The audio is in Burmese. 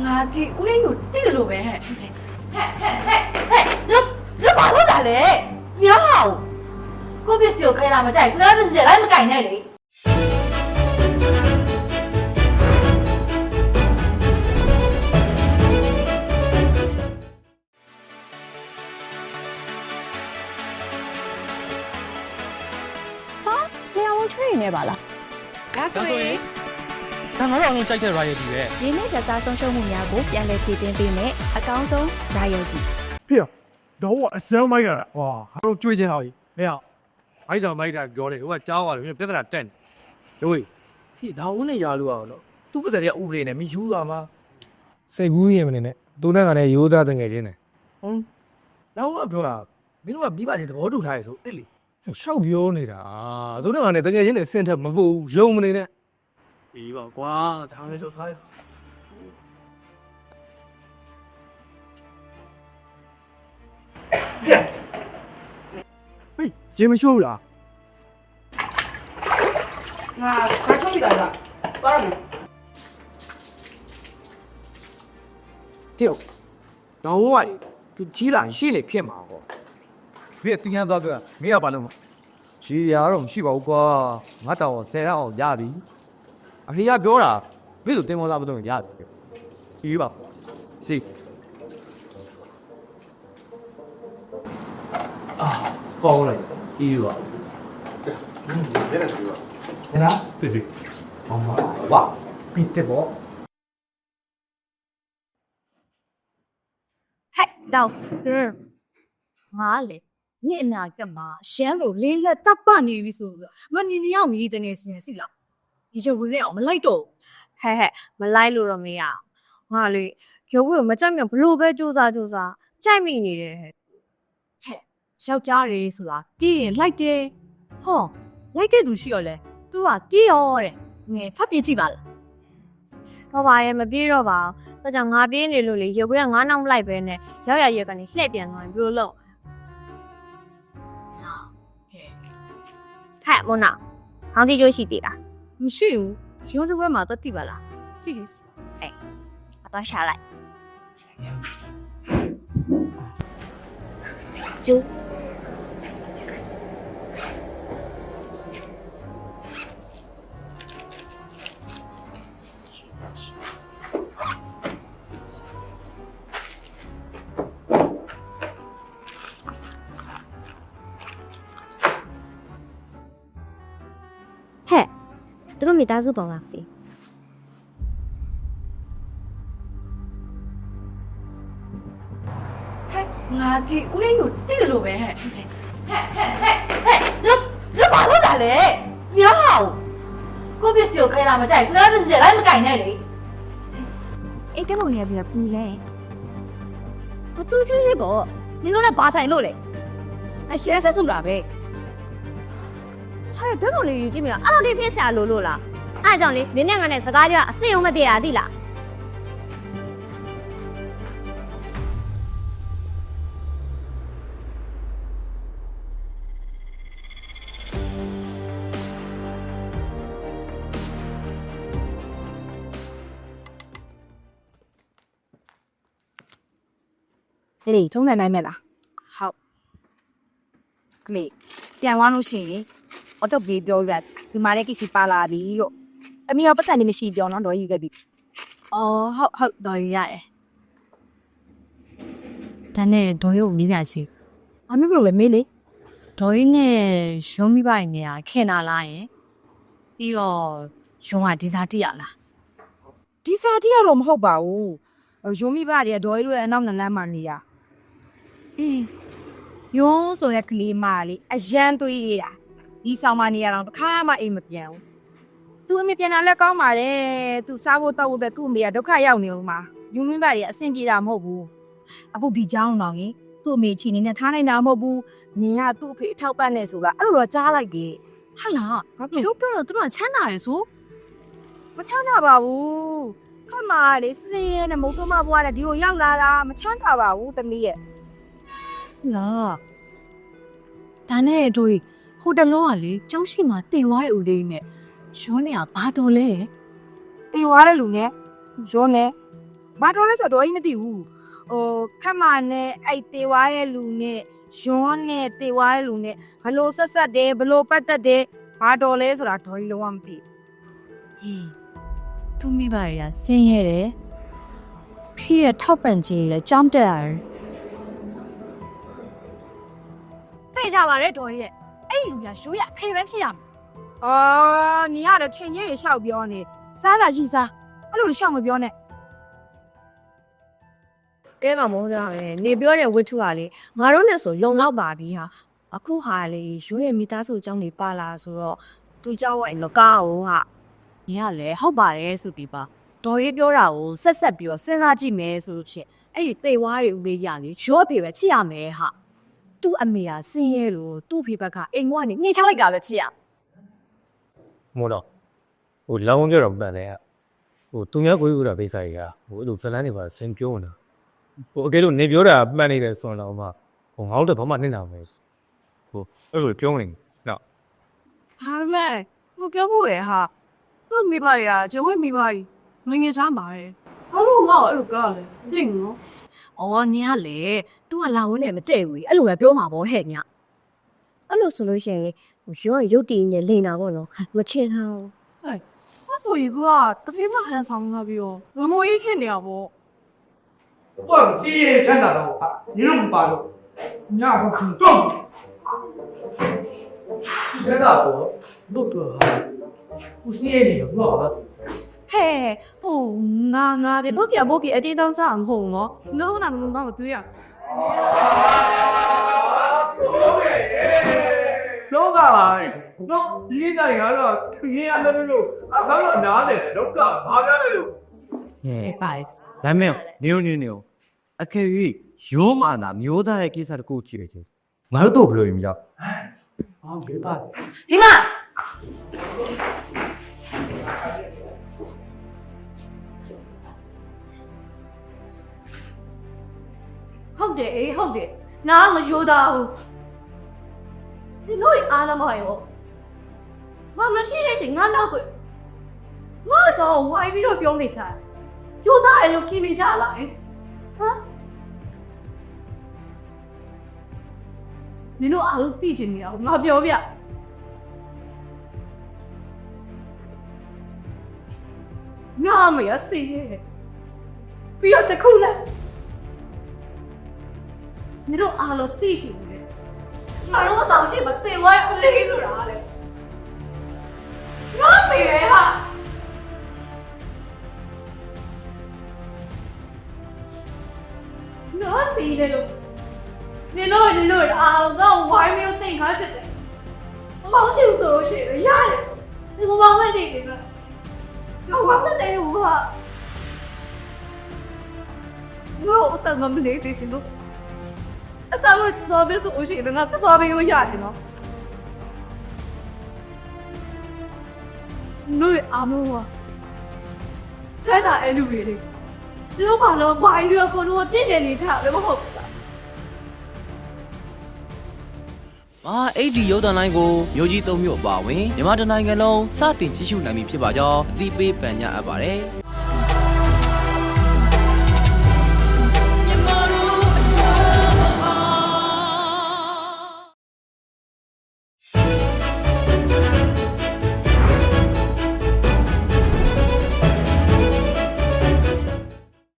ငါဒီဦးလေးကိုတိတယ်လို့ပဲဟဲ့ဟဲ့ဟဲ့ဟဲ့ဟဲ့လက်လက်ပါလို့တာလေမြားဟောကိုပစ္စည်းကိုခိုင်းတာမကြိုက်ကိုလည်းပစ္စည်းတွေလိုက်မကင်နဲ့လေလျှောင်းချွေနေပါလားဒါဒါဆိုဆိုရရင်င် ဒါငါတို့အောင်လုံးကြိုက်တဲ့ royalty ပဲရင်းနှီးကြစားဆုံးရှုံးမှုများကိုပြန်လည်ဖြည့်တင်းပေးမယ်အကောင်းဆုံး royalty ဖေရတော့အစမ်းမိုက်ကဟွာငါတို့ကြွေးချင်တော့ကြီးမင်းအိုက်တော်မိုက်တာပြောတယ်ဟိုကကြားသွားတယ်မင်းပြဿနာတက်နေတို့ဖြည့်ဒါဦးနဲ့ရာလို့အောင်လို့သူ့ပတ်သက်တဲ့ဥပဒေနဲ့မယူသွားမှာစိတ်ကူးရင်မနေနဲ့သူနဲ့ကလည်းရိုးသားတငယ်ချင်းတယ်ဟွန်းတော့ကပြောတာမင်းတို့ကပြီးပါချင်းသဘောတူထားရဆိုအဲ့လေရှောက်ပြောနေတာသူနဲ့ကလည်းတငယ်ချင်းတွေဆင့်ထက်မပူယုံမနေနဲ့ ပြီးပါကွာဒါလည်းဆိုစားဟေးရေမရှိုးလားငါခါချုံးမိတာလားသွားရမယ်တိယောတော့ဟိုကသူကြီးလာရှေ့လေဖြစ်မှာဟောမင်းတင်ရသွားပြောမင်းကဘာလို့ရေရာတော့မရှိပါဘူးကွာငါတော့ဆယ်ရက်အောင်ရပြီ အဖေကပြောတာမင်းတို့တင်မောသားမသွင်းရတယ်ကြီးပါစီအာပေါင်းလိုက်ကြီးပါဘယ်နဲ့ကြီးပါဘယ်လားသိစီဘာမှဝါပီတေဘောဟဲ့တော့ငါလေညအနာကမှာရှမ်းလိုလေးလက်တပ်ပနေပြီဆိုတော့မနေနေရောက်မြည်တနေစင်စီလား ဒီရုပ်ဝင်နဲ့အောင်မလိုက်တော့ဟဲ့ဟဲ့မလိုက်လို့တော့မရအောင်ငါလေရုပ်ဝတ်မကြက်မြတ်ဘလို့ပဲစူးစားစူးစားကြိုက်မိနေတယ်ဟဲ့ယောက်ျားတွေဆိုတာတီးရင်လိုက်တယ်ဟောလိုက်တဲ့သူရှိရောလဲသူကတီးရောတဲ့ငယ်ဖတ်ပြကြည့်ပါလားတော့ပါရဲ့မပြေးတော့ပါဘူးဒါကြောင့်ငါပြေးနေလို့လေရုပ်ဝတ်ကငါနောက်မလိုက်ပဲနဲ့ရောက်ရရက်ကနေလှည့်ပြန်သွားရင်ဘယ်လိုလုပ်ဟဲ့မနာဟောင်းတီကျိုးရှိသေးလား မရှိဘူးရုံးစပွဲမှာတော့တိပါလားစီစီအတော့ရှာလိုက်ကျိုး သူတို့မိသားစုပုံလားပြီဟဲ့ငါဒီဦးလေးကိုတိတယ်လို့ပဲဟဲ့ဟဲ့ဟဲ့ဟဲ့ဟဲ့လက်လက်ပါလို့တာလေမြားဟောကိုပစ္စည်းကိုခိုင်းတာမကြိုက်ကိုလည်းပစ္စည်းတွေလိုက်မကင်နဲ့လေအေးကဲလို့နေရပြီပြီလဲမတူးချင်းရှိပေါ့နင်တို့လည်းဘာဆိုင်လို့လဲအရှက်ဆက်စုလာပဲ ဆရာဓာတ်ပုံလေးယူကြည့်မလားအဲ့လိုလေးဖြစ်ဆရာလို့လို့လားအဲ့ဒါကြောင့်လေနင်းနဲ့ငါနဲ့စကားပြောအစင်အောင်မပြေတာသိလားကလေးထုံးတယ်နိုင်မဲ့လားဟုတ်ကလေးပြန်သွားလို့ရှိရင် အတော့ပြေပြောရဒီမှာလည်းကိစ္စပါလာပြီလို့အမေကပတ်သက်နေမရှိပြောနော်တော့ယူခဲ့ပြီအော်ဟုတ်ဟုတ်တော်ရရတယ်ဒါနဲ့ဒေါ်ရုပ်မိသားရှိအမေဘယ်လိုလဲမေးလေဒေါ်ရင်းနဲ့ရုံးမိပိုင်နေရခင်လာလားယင်ပြီးတော့ရုံးကဒီစားတိရလားဒီစာတိကတော့မဟုတ်ပါဘူးရုံးမိဘတွေကဒေါ်ရီတို့ရဲ့အနောက်နလမ်းမှာနေရအေးယုံဆိုတဲ့ကလေးမလေးအရန်သွေးရတာ ဒီဆောင်မနေရတော့တစ်ခါမှအိမ်မပြန်ဘူးသူအမေပြန်လာလဲကောင်းပါတယ်သူစားဖို့တောက်ဖို့ပဲသူ့အမေကဒုက္ခရောက်နေဦးမှာယူမိဘတွေကအဆင်ပြေတာမဟုတ်ဘူးအခုဒီเจ้าတော်ကြီးသူ့အမေချီနေနဲ့ထားနိုင်တာမဟုတ်ဘူးနင်ကသူ့အဖေအထောက်ပံ့နေဆိုတာအဲ့လိုတော့ကြားလိုက်တယ် ဟာလား ဘာဖြစ် ရှုပ်ပြောတော့သူတို့ကချမ်းသာရယ်ဆို မချမ်းသာပါဘူးခက်မာလေစင်းရဲနဲ့မုတ်ကမဘွားနဲ့ဒီကိုရောက်လာတာမချမ်းသာပါဘူးတမီးရဲ့ ဟုတ်လားဒါနဲ့တို့ ဟိုတလောကလေကျောင်းရှိမှာတင်သွားတဲ့ဦးလေးနဲ့ရုံးနေကဘာတော်လဲတေသွားတဲ့လူနဲ့ရောနဲ့ဘာတော်လဲဆိုတော့ဒေါ်ကြီးမသိဘူးဟိုခက်မာနဲ့အဲ့တေဝါရဲ့လူနဲ့ယွန်းနဲ့တေဝါရဲ့လူနဲ့ဘလို့ဆက်ဆက်တယ်ဘလို့ပတ်သက်တယ်ဘာတော်လဲဆိုတာဒေါ်ကြီးလုံးဝမသိဘူးဟေးသူမိဘတွေကဆင်းရဲတယ်ဖေးရထောက်ပံ့ကြီးလဲကြောင်းတက်ရတယ်သိကြပါရဲ့ဒေါ်ကြီးရဲ့ အဲ့လူရရိုးရအဖေပဲဖြစ်ရမယ်။အော်ညီကတော့ထင်ကြီးရေလျှောက်ပြောနေ။စားတာရှိစား။အဲ့လိုလျှောက်မပြောနဲ့။ကဲပါမုန်းကြပဲ။နေပြောတဲ့ဝတ္ထုကလေငါတို့နဲ့ဆိုလုံလောက်ပါပြီဟာ။အခုဟာလေရိုးရမိသားစုအကြောင်းတွေပါလာဆိုတော့သူကြောက်ရဲ့လကောက်ဟာ။ညီကလည်းဟုတ်ပါတယ်ဆိုပြီးပါ။တော်ရေးပြောတာကိုဆက်ဆက်ပြီးတော့စဉ်းစားကြည့်မယ်ဆိုလို့ချင်းအဲ့ဒီတိတ်ဝါးတွေဦးလေးရလေရိုးအဖေပဲဖြစ်ရမယ်ဟာ။ သူ့အမေကဆင်းရဲလို့သူ့ဖေဘက်ကအိမ်ကနေနှိမ့်ချလိုက်တာပဲဖြစ်ရမို့တော့ဟိုလောင်းပြောတော့ပန်တယ်ကဟိုသူများကိုယူတာပိစာကြီးကဟိုအဲ့လိုဇလန်းတွေပါစင်ပြောနေတာဟိုအကယ်လို့နေပြောတာပန်နေတယ်ဆိုတော့မှဟိုငါတို့တော့ဘာမှနှိမ့်တာမယ်ဟိုအဲ့လိုပြောနေနော်ဟာမဲဟိုပြောဖို့ရဟာသူ့မိဘတွေကကျုံဝဲမိဘကြီးငငယ်စားပါရဲ့ဘာလို့ငါ့ကိုအဲ့လိုပြောရလဲမသိဘူးနော်။ အော်ညီကလေ तू ကလာဝင်နဲ့မတည့်ဘူး။အဲ့လိုပဲပြောမှာပေါ့ဟဲ့ည အဲ့လိုဆိုလို့ရှိရင်လေဟိုရောရုပ်တည်နေလိန်တာပေါ့နော်မချင်တာဘူး အဲ့ဆိုရင်ကတတိမဟန်ဆောင်လာပြီးတော့မမိုးကြီးခင်နေရပေါ့ 我这也真的了，你怎么办了？你丫头挺重。你真的不？不多哈，我是也领了。 ဟဲ့ ဟိုငါငါတဲ့ဘုတ်ရဘုတ်ကြီးအတင်းတောင်းစားမဟုတ်နော်လုံးနာမငါ့ကိုတွေ့ရလောကပါနော်ဒီကိစ္စတွေကတော့သူရင်ရတယ်လို့အကောင်းတော့နားတယ်လောကဘာပြောလဲလို့ဟဲ့ပါဒါမဲ့နေုံနေနေုံအခေ၍ရိုးမာနာမျိုးသားရဲ့ကိစ္စတကူကြည့်ရချင်းငါတို့တော့ဘယ်လိုရင်မရောက်ဟောဘေးပါဒီမှာ ဟုတ်တယ်အေးဟုတ်တယ်ငါမရိုးသားဘူးဒီလိုအားလုံးမဟုတ်ရောငါမရှိတဲ့ချိန်ငါနောက်ကိုငါကြောင့်ဝိုင်းပြီးတော့ပြောနေချာရိုးသားအရောกินနေကြလားဟမ်နင်တို့အားလုံးသိချင်နေတာကိုငါပြောပြငါမရစီရဲ့ပြီးတော့တစ်ခုလ ည်း你တို့အားလုံးသိချင်တယ်ငါတို့အဆောင်ရှိမတင်ဝဲအလေးဆိုတာလေငါမေရဟာငါစီလေလို့နေလို့နေလို့အားလုံးတော့ဝိုင်းမျိုးတင်ခါစစ်တယ်မဟုတ်ဘူးဆိုလို့ရှိရင်ရတယ်စီမမောင်းလိုက်တယ်နော်တော့ဘာမှမတည့်ဘူးဟာငါ့အဆောင်မမနေစေချင်လို့ အစားလို့တော့ပဲဆိုရှင်ငါတက်သွားပြီလို့ရတယ်နော်နွေအမောချဲတာအဲ့လူတွေလေဒီလိုပါတော့ဘာလို့ခေါ်လို့ပြည့်တယ်နေချလည်းမဟုတ်ဘူးလားမာအိတ်ဒီရုပ်သံလိုင်းကိုမျိုးကြီးသုံးမျိုးအပါဝင်မြန်မာတိုင်းနိုင်ငံလုံးစတင်ကြည့်ရှုနိုင်ပြီဖြစ်ပါကြောင်းအသိပေးပန်ကြားအပ်ပါတယ်